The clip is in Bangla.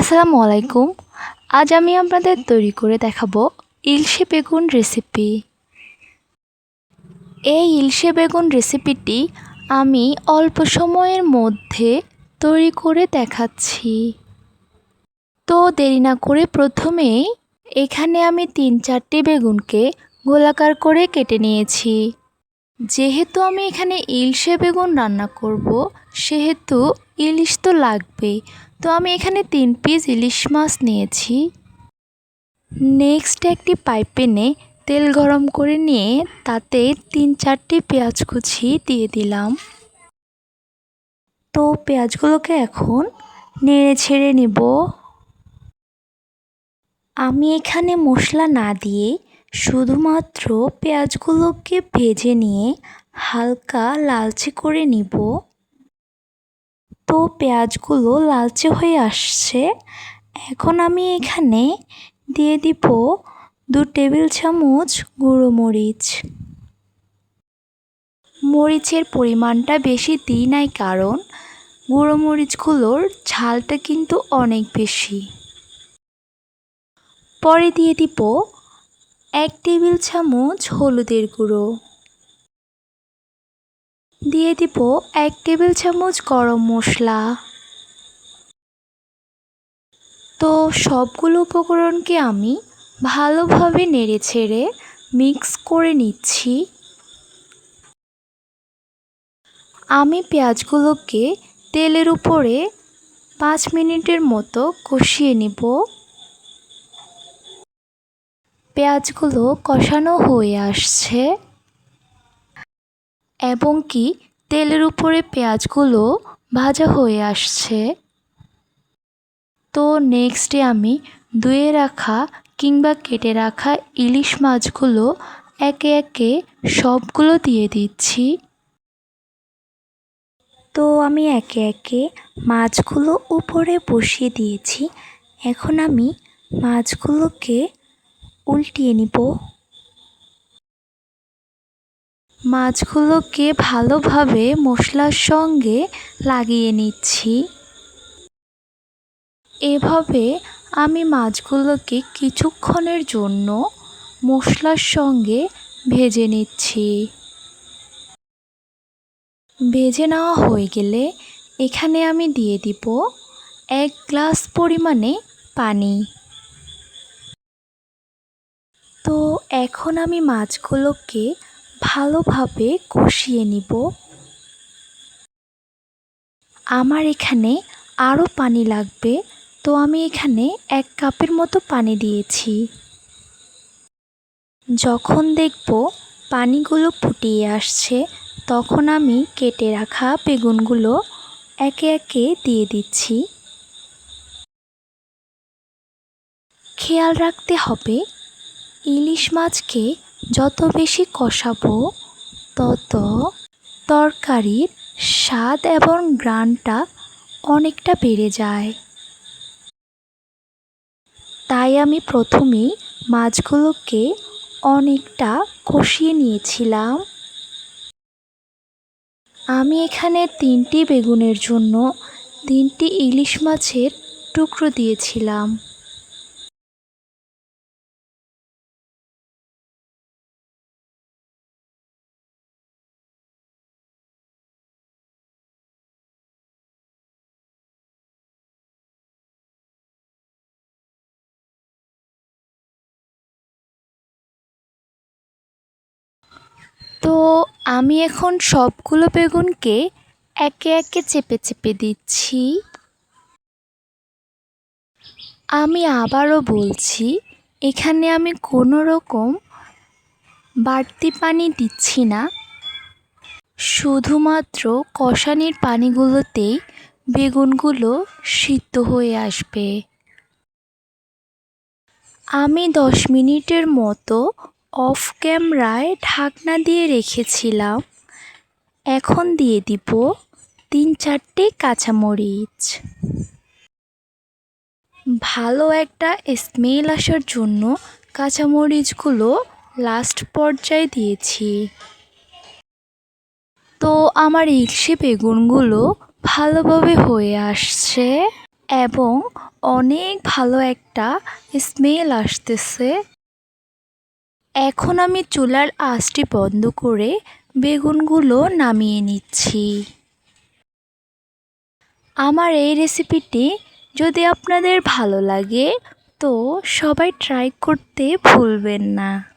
আসসালামু আলাইকুম আজ আমি আপনাদের তৈরি করে দেখাবো ইলশে বেগুন রেসিপি। এই ইলশে বেগুন রেসিপিটি আমি অল্প সময়ের মধ্যে তৈরি করে দেখাচ্ছি। তো দেরি না করে প্রথমেই এখানে আমি তিন চারটি বেগুনকে গোলাকার করে কেটে নিয়েছি। যেহেতু আমি এখানে ইলশে বেগুন রান্না করব, সেহেতু ইলিশ তো লাগবেই তো আমি এখানে তিন পিস ইলিশ মাছ নিয়েছি। নেক্সট একটি পাইপেনে তেল গরম করে নিয়ে তাতে তিন চারটি পেঁয়াজ কুচি দিয়ে দিলাম। তো পেঁয়াজগুলোকে এখন নেড়ে ছেড়ে নেব। আমি এখানে মশলা না দিয়ে শুধুমাত্র পেঁয়াজগুলোকে ভেজে নিয়ে হালকা লালচে করে নিব। তো পেঁয়াজগুলো লালচে হয়ে আসছে। এখন আমি এখানে দিয়ে দিব দু টেবিল চামচ গুঁড়ো মরিচ। মরিচের পরিমাণটা বেশি দিই নাই কারণ গুঁড়ো মরিচগুলোর ঝালটা কিন্তু অনেক বেশি। পরে দিয়ে দিব এক টেবিল চামচ হলুদের গুঁড়ো। দিয়ে দিব এক টেবিল চামচ গরম মশলা। তো সবগুলো উপকরণকে আমি ভালোভাবে নেড়ে ছেড়ে মিক্স করে নিচ্ছি। আমি পেঁয়াজগুলোকে তেলের উপরে পাঁচ মিনিটের মতো কষিয়ে নিব। পেঁয়াজগুলো কষানো হয়ে আসছে। এবং কি তেলের উপরে পেঁয়াজগুলো ভাজা হয়ে আসছে। তো নেক্সটে আমি ধুয়ে রাখা কিংবা কেটে রাখা ইলিশ মাছগুলো একে একে সবগুলো দিয়ে দিচ্ছি। তো আমি একে একে মাছগুলো উপরে বসিয়ে দিয়েছি। এখন আমি মাছগুলোকে উল্টিয়ে নিব। মাছগুলোকে ভালোভাবে মশলার সঙ্গে লাগিয়ে নিচ্ছি। এভাবে আমি মাছগুলোকে কিছুক্ষণের জন্য মশলার সঙ্গে ভেজে নিচ্ছি। ভেজে নেওয়া হয়ে গেলে এখানে আমি দিয়ে দিব এক গ্লাস পরিমাণে পানি। তো এখন আমি মাছগুলোকে ভালোভাবে কষিয়ে নিব। আমার এখানে আরও পানি লাগবে, তো আমি এখানে এক কাপের মতো পানি দিয়েছি। যখন দেখব পানিগুলো ফুটিয়ে আসছে, তখন আমি কেটে রাখা বেগুনগুলো একে একে দিয়ে দিচ্ছি। খেয়াল রাখতে হবে, ইলিশ মাছকে যত বেশি কষাবো, তত তরকারির স্বাদ এবং গ্রানটা অনেকটা বেড়ে যায়। তাই আমি প্রথমেই মাছগুলোকে অনেকটা কষিয়ে নিয়েছিলাম। আমি এখানে তিনটি বেগুনের জন্য তিনটি ইলিশ মাছের টুকরো দিয়েছিলাম। তো আমি এখন সবগুলো বেগুনকে একে একে চেপে চেপে দিচ্ছি। আমি আবারও বলছি, এখানে আমি কোনো রকম বাড়তি পানি দিচ্ছি না। শুধুমাত্র কষানির পানিগুলোতেই বেগুনগুলো সিদ্ধ হয়ে আসবে। আমি দশ মিনিটের মতো অফ ক্যামেরায় ঢাকনা দিয়ে রেখেছিলাম। এখন দিয়ে দিব তিন চারটে কাঁচামরিচ। ভালো একটা স্মেল আসার জন্য কাঁচামরিচগুলো লাস্ট পর্যায়ে দিয়েছি। তো আমার ইলশে বেগুনগুলো ভালোভাবে হয়ে আসছে এবং অনেক ভালো একটা স্মেল আসতেছে। এখন আমি চুলার আঁচটি বন্ধ করে বেগুনগুলো নামিয়ে নিচ্ছি। আমার এই রেসিপিটি যদি আপনাদের ভালো লাগে, তো সবাই ট্রাই করতে ভুলবেন না।